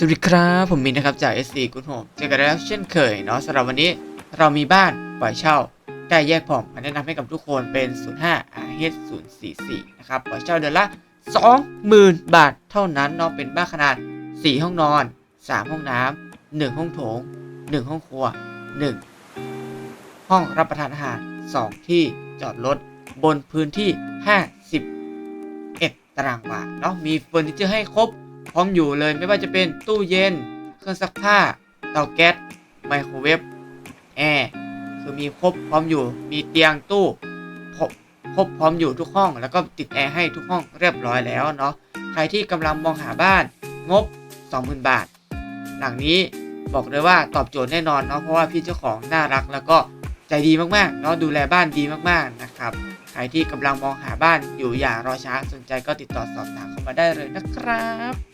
สวัสดีครับผมมินนะครับจาก SC Good Home เจอกันแล้วเช่นเคยเนาะสำหรับวันนี้เรามีบ้านปล่อยเช่าใกล้แยกผ่องมาแนะนำให้กับทุกคนเป็น 05 RH 044นะครับปล่อยเช่าเดือนละ 20,000 บาทเท่านั้นเนาะเป็นบ้านขนาด 4 ห้องนอน 3 ห้องน้ำ1ห้องโถง 1 ห้องครัว 1 ห้องรับประทานอาหาร 2 ที่จอดรถบนพื้นที่ 51 ตารางวาเนาะมีเฟอร์นิเจอร์ให้ครบ พร้อมอยู่เลยไม่ว่าจะเป็นตู้เย็น เครื่องซักผ้า เตาแก๊สไมโครเวฟแอร์คือมีครบพร้อมอยู่ มีเตียงตู้ครบครบพร้อมอยู่ทุกห้อง แล้วก็ติดแอร์ให้ทุกห้องเรียบร้อยแล้วเนาะใครที่กำลังมองหาบ้านงบ 20,000 บาท หลังนี้บอกเลยว่าตอบโจทย์แน่นอนเนาะเพราะว่าพี่เจ้าของน่ารักแล้วก็ใจดีมากๆเนาะดูแลบ้านดีมากๆนะครับใครที่กำลังมองหาบ้านอยู่อย่ารอช้าสนใจก็ติดต่อสอบถามเข้ามาได้เลยนะครับ